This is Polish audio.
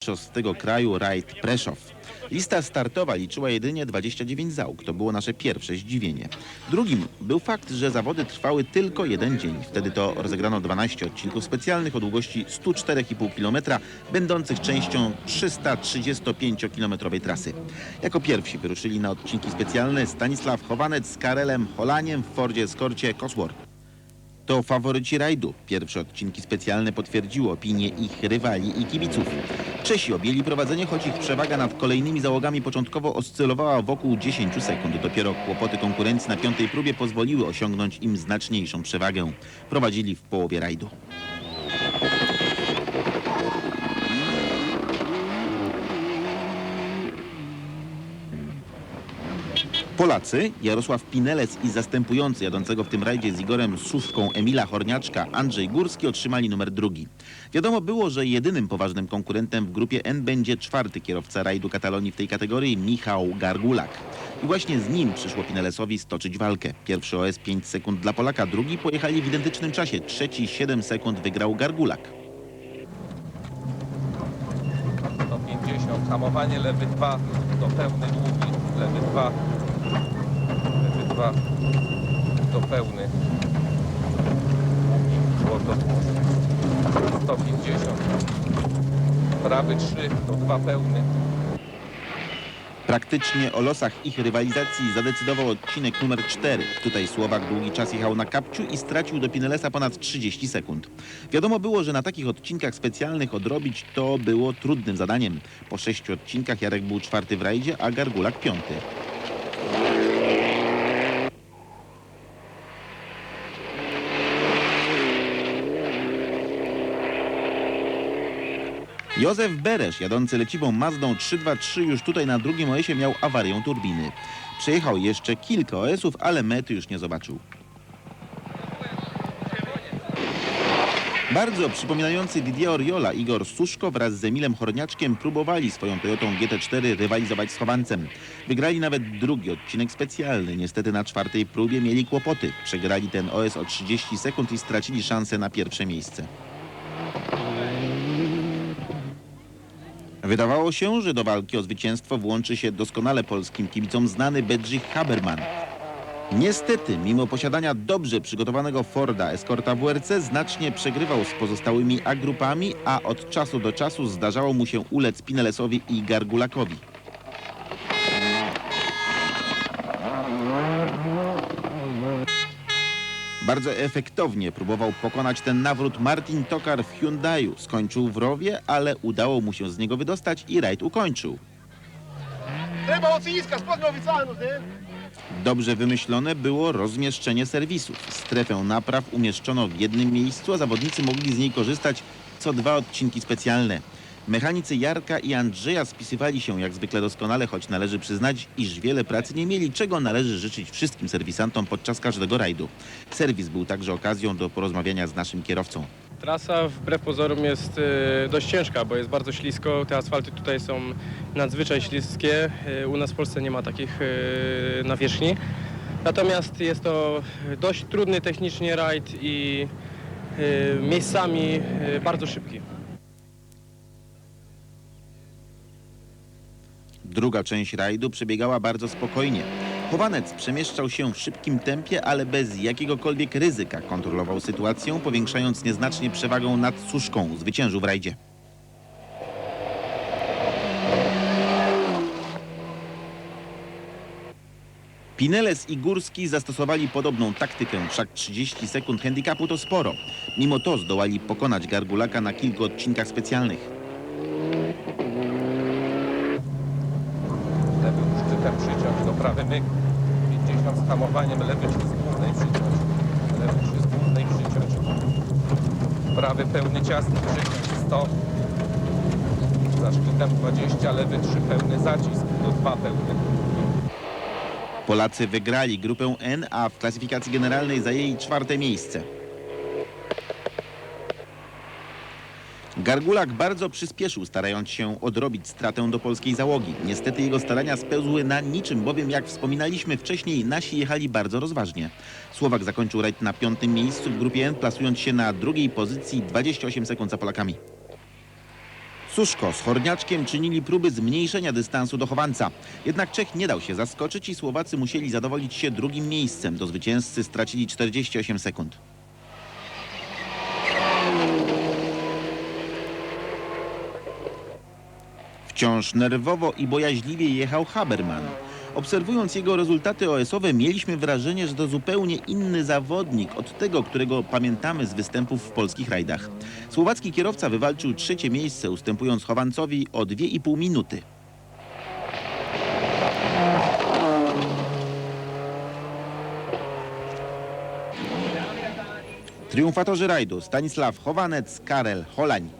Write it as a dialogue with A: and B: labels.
A: z tego kraju rajd Preszow. Lista startowa liczyła jedynie 29 załóg. To było nasze pierwsze zdziwienie. Drugim był fakt, że zawody trwały tylko jeden dzień. Wtedy to rozegrano 12 odcinków specjalnych o długości 104,5 km, będących częścią 335-kilometrowej trasy. Jako pierwsi wyruszyli na odcinki specjalne Stanisław Chowanec z Karelem Holaniem w Fordzie Eskorcie Cosworth. To faworyci rajdu. Pierwsze odcinki specjalne potwierdziły opinię ich rywali i kibiców. Czesi objęli prowadzenie, choć ich przewaga nad kolejnymi załogami początkowo oscylowała wokół 10 sekund. Dopiero kłopoty konkurencji na piątej próbie pozwoliły osiągnąć im znaczniejszą przewagę. Prowadzili w połowie rajdu. Polacy, Jarosław Pinelec i zastępujący jadącego w tym rajdzie z Igorem Suszką Emila Horniaczka Andrzej Górski otrzymali numer drugi. Wiadomo było, że jedynym poważnym konkurentem w grupie N będzie czwarty kierowca rajdu Katalonii w tej kategorii Michał Gargulak. I właśnie z nim przyszło Pinelesowi stoczyć walkę. Pierwszy OS 5 sekund dla Polaka, drugi pojechali w identycznym czasie. Trzeci 7 sekund wygrał Gargulak.
B: 150, hamowanie lewy 2 do pełny długi, lewy 2, 2 do pełny, do 150, prawy 3 do 2 pełny,
A: Praktycznie o losach ich rywalizacji zadecydował odcinek numer 4. Tutaj Słowak długi czas jechał na kapciu i stracił do Pinelesa ponad 30 sekund. Wiadomo było, że na takich odcinkach specjalnych odrobić to było trudnym zadaniem. Po sześciu odcinkach Jarek był czwarty w rajdzie, a Gargulak piąty. Józef Beresz, jadący leciwą Mazdą 323 już tutaj na drugim OS-ie miał awarię turbiny. Przejechał jeszcze kilka OS-ów, ale mety już nie zobaczył. Bardzo przypominający Didier Oriola, Igor Suszko wraz z Emilem Horniaczkiem próbowali swoją Toyotą GT4 rywalizować z Chowancem. Wygrali nawet drugi odcinek specjalny. Niestety na czwartej próbie mieli kłopoty. Przegrali ten OS o 30 sekund i stracili szansę na pierwsze miejsce. Wydawało się, że do walki o zwycięstwo włączy się doskonale polskim kibicom znany Bedřich Haberman. Niestety, mimo posiadania dobrze przygotowanego Forda Escorta WRC znacznie przegrywał z pozostałymi A-grupami, a od czasu do czasu zdarzało mu się ulec Pinelesowi i Gargulakowi. Bardzo efektownie próbował pokonać ten nawrót Martin Tokar w Hyundaiu. Skończył w rowie, ale udało mu się z niego wydostać i rajd ukończył.
C: Ryba ociska, spodnie oficjalne,
A: Dobrze wymyślone było rozmieszczenie serwisów. Strefę napraw umieszczono w jednym miejscu, a zawodnicy mogli z niej korzystać co dwa odcinki specjalne. Mechanicy Jarka i Andrzeja spisywali się jak zwykle doskonale, choć należy przyznać, iż wiele pracy nie mieli, czego należy życzyć wszystkim serwisantom podczas każdego rajdu. Serwis był także okazją do porozmawiania z naszym kierowcą.
D: Trasa wbrew pozorom jest e, dość ciężka, bo jest bardzo ślisko. Te asfalty tutaj są nadzwyczaj śliskie. E, U nas w Polsce nie ma takich e, nawierzchni. Natomiast jest to dość trudny technicznie rajd i miejscami bardzo szybki.
A: Druga część rajdu przebiegała bardzo spokojnie. Chowanec przemieszczał się w szybkim tempie, ale bez jakiegokolwiek ryzyka. Kontrolował sytuację, powiększając nieznacznie przewagę nad Suszką. Zwyciężył w rajdzie. Pineles i Górski zastosowali podobną taktykę, wszak 30 sekund handicapu to sporo. Mimo to zdołali pokonać Gargulaka na kilku odcinkach specjalnych.
B: lewy szczytem przyciąć do prawy myk, 50 z hamowaniem, lewy 3 z głównej przyciąć, lewy 3 z głównej przyciąć, prawy pełny ciasny przyciąć 100, za szczytem 20, lewy 3 pełny zacisk, do 2 pełny.
A: Polacy wygrali grupę N, a w klasyfikacji generalnej zajęli czwarte miejsce. Gargulak bardzo przyspieszył, starając się odrobić stratę do polskiej załogi. Niestety jego starania spełzły na niczym, bowiem jak wspominaliśmy wcześniej, nasi jechali bardzo rozważnie. Słowak zakończył rajd na piątym miejscu w grupie N, plasując się na drugiej pozycji 28 sekund za Polakami. Suszko z Horniaczkiem czynili próby zmniejszenia dystansu do Chowanca. Jednak Czech nie dał się zaskoczyć i Słowacy musieli zadowolić się drugim miejscem. Do zwycięzcy stracili 48 sekund. Wciąż nerwowo i bojaźliwie jechał Haberman. Obserwując jego rezultaty OS-owe mieliśmy wrażenie, że to zupełnie inny zawodnik od tego, którego pamiętamy z występów w polskich rajdach. Słowacki kierowca wywalczył trzecie miejsce, ustępując Chowancowi o 2,5 minuty. Triumfatorzy rajdu Stanisław Chowanec, Karel Holań.